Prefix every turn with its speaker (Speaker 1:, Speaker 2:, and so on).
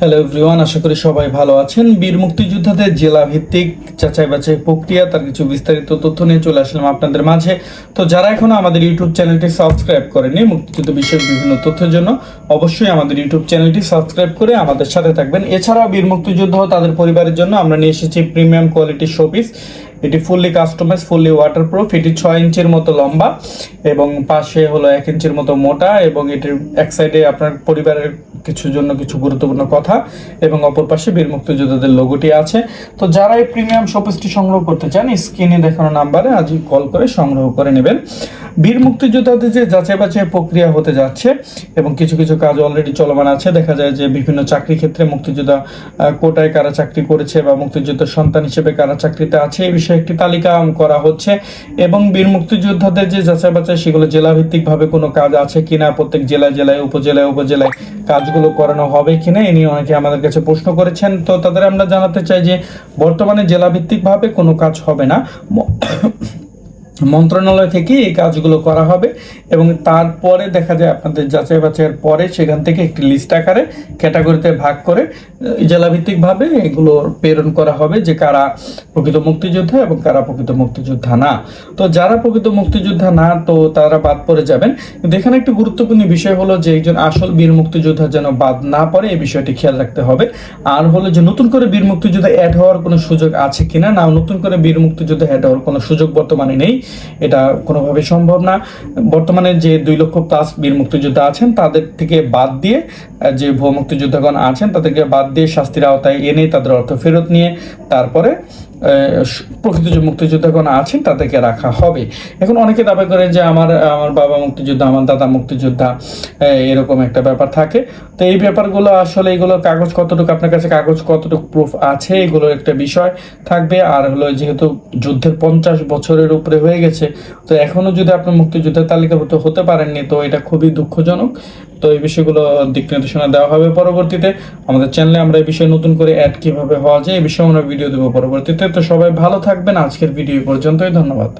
Speaker 1: Hello everyone আশা করি সবাই ভালো আছেন। বীর মুক্তিযোদ্ধাদের জেলা ভিত্তিক যাচাই বাছাই প্রক্রিয়া, তার কিছু বিস্তারিত তথ্য নিয়ে চলে আসলাম আপনাদের মাঝে। তো যারা এখনও আমাদের ইউটিউব চ্যানেলটি সাবস্ক্রাইব করেনি মুক্তিযুদ্ধ বিষয়ক বিভিন্ন তথ্যের জন্য অবশ্যই আমাদের ইউটিউব চ্যানেলটি সাবস্ক্রাইব করে আমাদের সাথে থাকবেন। এছাড়াও বীর মুক্তিযুদ্ধ তাদের পরিবারের জন্য আমরা নিয়ে এসেছি প্রিমিয়াম কোয়ালিটির শোপিস। এটি ফুললি কাস্টমাইজ, ফুললি ওয়াটারপ্রুফ। এটি ছয় ইঞ্চির মতো লম্বা এবং পাশে হলো এক ইঞ্চির মতো মোটা এবং এটির এক সাইডে আপনার পরিবারের কিছুর জন্য কিছু গুরুত্বপূর্ণ কথা এবং অপর পাশে বীর মুক্তিযোদ্ধাদের লোগোটি আছে। তো যারা এই প্রিমিয়াম শোপিসটি সংগ্রহ করতে চান স্ক্রিনে দেখানো নাম্বারে আজই কল করে সংগ্রহ করে নেবেন। বীর মুক্তিযোদ্ধাদের যে যাচাই বাছাই প্রক্রিয়া হতে যাচ্ছে এবং কিছু কিছু কাজ অলরেডি চলমান আছে। দেখা যায় যে বিভিন্ন চাকরি ক্ষেত্রে মুক্তিযোদ্ধা কোটায় কারা চাকরি করেছে বা মুক্তিযোদ্ধার সন্তান হিসেবে কারা চাকরিতে আছে, এই বিষয়ে একটি তালিকা করা হচ্ছে। এবং বীর মুক্তিযোদ্ধাদের যে যাচাই বাছাই সেগুলো জেলা ভিত্তিকভাবে কোনো কাজ আছে কিনা? প্রত্যেক জেলায় জেলায়, উপজেলায় উপজেলায় কাজগুলো করানো হবে কিনা, এ নিয়ে অনেকে আমাদের কাছে প্রশ্ন করেছেন। তো তাদের আমরা জানাতে চাই যে, বর্তমানে জেলা ভিত্তিক ভাবে কোনো কাজ হবে না। মন্ত্রণালয় থেকে এই কাজগুলো করা হবে এবং তারপরে দেখা যায় আপনাদের যাচাই বাছাইয়ের পরে সেখান থেকে একটি লিস্ট আকারে ক্যাটাগরিতে ভাগ করে জেলাভিত্তিকভাবে এগুলো প্রেরণ করা হবে যে কারা প্রকৃত মুক্তিযোদ্ধা এবং কারা প্রকৃত মুক্তিযোদ্ধা না। তো যারা প্রকৃত মুক্তিযোদ্ধা না, তো তারা বাদ পড়ে যাবেন। কিন্তু এখানে একটি গুরুত্বপূর্ণ বিষয় হলো যে একজন আসল বীর মুক্তিযোদ্ধা যেন বাদ না পড়ে, এই বিষয়টি খেয়াল রাখতে হবে। আর হলো যে নতুন করে বীর মুক্তিযোদ্ধা অ্যাড হওয়ার কোনো সুযোগ আছে কিনা, না, নতুন করে বীর মুক্তিযোদ্ধা অ্যাড হওয়ার কোনো সুযোগ বর্তমানে নেই। এটা কোনোভাবে সম্ভব না। বর্তমানে যে দুই লক্ষ প্লাস বীর মুক্তিযোদ্ধা আছেন, তাদের থেকে বাদ দিয়ে যে ভুয়া মুক্তিযোদ্ধাগণ আছেন, তাদেরকে বাদ দিয়ে শাস্তির আওতায় এনে তাদের অর্থ ফেরত নিয়ে, তারপরে প্রকৃত যে মুক্তিযোদ্ধাগণ আছেন, তাদেরকে রাখা হবে। এখন অনেকে দাবি করেন যে আমার আমার বাবা মুক্তিযোদ্ধা, আমার দাদা মুক্তিযোদ্ধা এরকম একটা ব্যাপার থাকে। তো এই ব্যাপারগুলো আসলে এগুলো কাগজ কতটুকু, আপনার কাছে কাগজ কতটুকু প্রুফ আছে, এগুলো একটা বিষয় থাকবে। আর হলো যেহেতু যুদ্ধের পঞ্চাশ বছরের উপরে হয়ে গেছে, তো এখনও যদি আপনার মুক্তিযুদ্ধের তালিকাভুক্ত হতে পারেননি, তো এটা খুবই দুঃখজনক। তো এই বিষয়গুলো দিক নির্দেশনা দেওয়া হবে পরবর্তীতে। আমাদের চ্যানেলে আমরা এই বিষয়ে নতুন করে অ্যাড কীভাবে হওয়া যায়, এই বিষয়ে আমরা ভিডিও দেবো পরবর্তীতে। তো সবাই ভালো থাকবেন। আজকের ভিডিও পর্যন্তই। ধন্যবাদ।